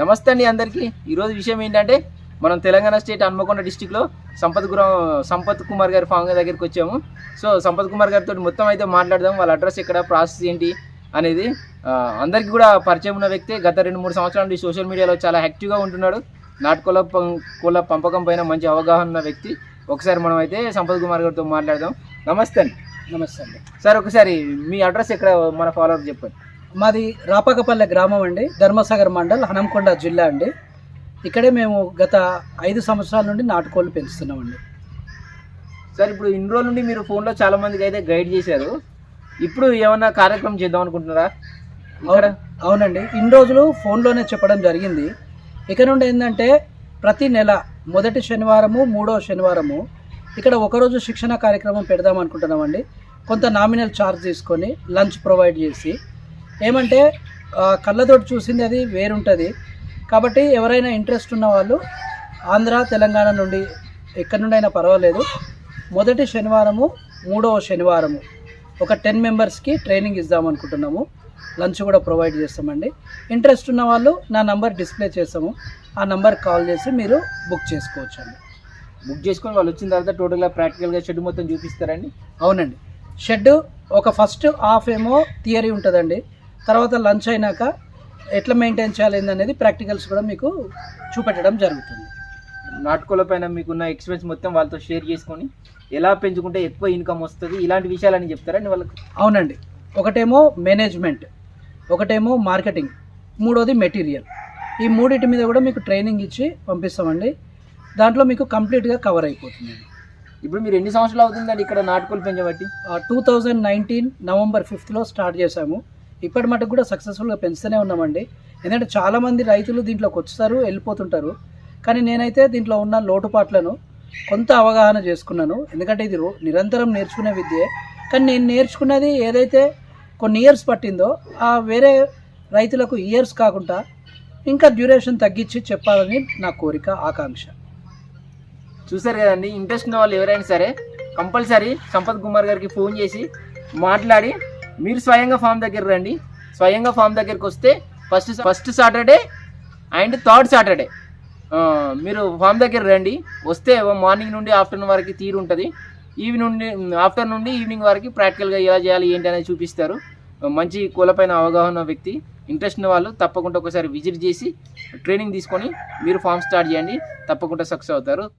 నమస్తే అండి అందరికీ. ఈరోజు విషయం ఏంటంటే మనం తెలంగాణ స్టేట్ హన్మకొండ డిస్టిక్లో సంపత్ గురం సంపత్ కుమార్ గారి ఫామ్ దగ్గరికి వచ్చాము. సో సంపత్ కుమార్ గారితో మొత్తం అయితే మాట్లాడదాం. వాళ్ళ అడ్రస్ ఎక్కడ ప్రాసెస్ ఏంటి అనేది అందరికీ కూడా పరిచయం ఉన్న వ్యక్తి గత రెండు మూడు సంవత్సరాల నుండి సోషల్ మీడియాలో చాలా యాక్టివ్గా ఉంటున్నాడు. నాటుకోళ్ళ పం- కోళ్ళ పెంపకం పైన మంచి అవగాహన ఉన్న వ్యక్తి. ఒకసారి మనం అయితే సంపత్ కుమార్ గారితో మాట్లాడదాం. నమస్తే అండి. నమస్తే అండి. సార్ ఒకసారి మీ అడ్రస్ ఎక్కడ మన ఫాలోవర్ చెప్పండి. మాది రాపకపల్లె గ్రామం అండి. ధర్మసాగర్ మండల్ హనంకొండ జిల్లా అండి. ఇక్కడే మేము గత ఐదు సంవత్సరాల నుండి నాటుకోళ్ళు పెంచుతున్నామండి. సార్ ఇప్పుడు ఇన్ని రోజుల నుండి మీరు ఫోన్లో చాలా మందికి అయితే గైడ్ చేశారు. ఇప్పుడు ఏమన్నా కార్యక్రమం చేద్దాం అనుకుంటున్నారా? అవును- అవునండి. ఇన్ని రోజులు ఫోన్లోనే చెప్పడం జరిగింది. ఇక నుండి ఏంటంటే ప్రతి నెల మొదటి శనివారము మూడో శనివారము ఇక్కడ ఒకరోజు శిక్షణ కార్యక్రమం పెడదాం అనుకుంటున్నామండి. కొంత నామినల్ ఛార్జ్ తీసుకొని లంచ్ ప్రొవైడ్ చేసి ఏమంటే కళ్ళతోటి చూసింది అది వేరుంటుంది. కాబట్టి ఎవరైనా ఇంట్రెస్ట్ ఉన్న వాళ్ళు ఆంధ్ర తెలంగాణ నుండి ఎక్కడి నుండి అయినా పర్వాలేదు. మొదటి శనివారము మూడవ శనివారము ఒక టెన్ మెంబర్స్కి ట్రైనింగ్ ఇద్దాం అనుకుంటున్నాము. లంచ్ కూడా ప్రొవైడ్ చేస్తామండి. ఇంట్రెస్ట్ ఉన్న వాళ్ళు నా నంబర్ డిస్ప్లే చేస్తాము. ఆ నంబర్ కాల్ చేసి మీరు బుక్ చేసుకోవచ్చు అండి బుక్ చేసుకొని వాళ్ళు వచ్చిన తర్వాత టోటల్గా ప్రాక్టికల్గా షెడ్ మొత్తం చూపిస్తారండి అవునండి. షెడ్ ఒక ఫస్ట్ హాఫ్ ఏమో థియరీ ఉంటుందండి. తర్వాత లంచ్ అయినాక ఎట్లా మెయింటైన్ చేయాలి అనేది ప్రాక్టికల్స్ కూడా మీకు చూపెట్టడం జరుగుతుంది. నాటుకోళ్ళ పైన మీకున్న ఎక్స్పీరియన్స్ మొత్తం వాళ్ళతో షేర్ చేసుకొని ఎలా పెంచుకుంటే ఎక్కువ ఇన్కమ్ వస్తుంది ఇలాంటి విషయాలని చెప్తారండి వాళ్ళకి? అవునండి. ఒకటేమో మేనేజ్మెంట్ ఒకటేమో మార్కెటింగ్ మూడోది మెటీరియల్ ఈ మూడింటి మీద కూడా మీకు ట్రైనింగ్ ఇచ్చి పంపిస్తామండి. దాంట్లో మీకు కంప్లీట్గా కవర్ అయిపోతుంది. ఇప్పుడు మీరు ఎన్ని సంవత్సరాలు అవుతుందండి ఇక్కడ నాటుకోళ్ళు పెంచబట్టి? టూ థౌజండ్ నైన్టీన్ నవంబర్ ఫిఫ్త్లో స్టార్ట్ చేశాము. ఇప్పటి మటుకు కూడా సక్సెస్ఫుల్గా పెంచుతూనే ఉన్నామండి. ఎందుకంటే చాలామంది రైతులు దీంట్లోకి వచ్చేసారు వెళ్ళిపోతుంటారు. కానీ నేనైతే దీంట్లో ఉన్న లోటుపాట్లను కొంత అవగాహన చేసుకున్నాను. ఎందుకంటే ఇది నిరంతరం నేర్చుకునే విద్యే. కానీ నేను నేర్చుకున్నది ఏదైతే కొన్ని ఇయర్స్ పట్టిందో ఆ వేరే రైతులకు ఇయర్స్ కాకుండా ఇంకా డ్యూరేషన్ తగ్గించి చెప్పాలని నా కోరిక ఆకాంక్ష. చూసారు కదండి ఇంట్రెస్ట్ ఉన్న వాళ్ళు ఎవరైనా సరే కంపల్సరీ సంపత్ కుమార్ గారికి ఫోన్ చేసి మాట్లాడి మీరు స్వయంగా ఫామ్ దగ్గర రండి. స్వయంగా ఫామ్ దగ్గరికి వస్తే first first Saturday and third Saturday. మీరు ఫామ్ దగ్గర రండి. వస్తే మార్నింగ్ నుండి ఆఫ్టర్నూన్ వరకు తీరు ఉంటుంది. ఈవినింగ్ నుండి ఆఫ్టర్ నుండి ఈవినింగ్ వరకు ప్రాక్టికల్గా ఎలా చేయాలి ఏంటి అనేది చూపిస్తారు. మంచి కూలపైన అవగాహన వ్యక్తి ఇంట్రెస్ట్ ఉన్న వాళ్ళు తప్పకుండా ఒకసారి విజిట్ చేసి ట్రైనింగ్ తీసుకొని మీరు ఫామ్ స్టార్ట్ చేయండి. తప్పకుండా సక్సెస్ అవుతారు.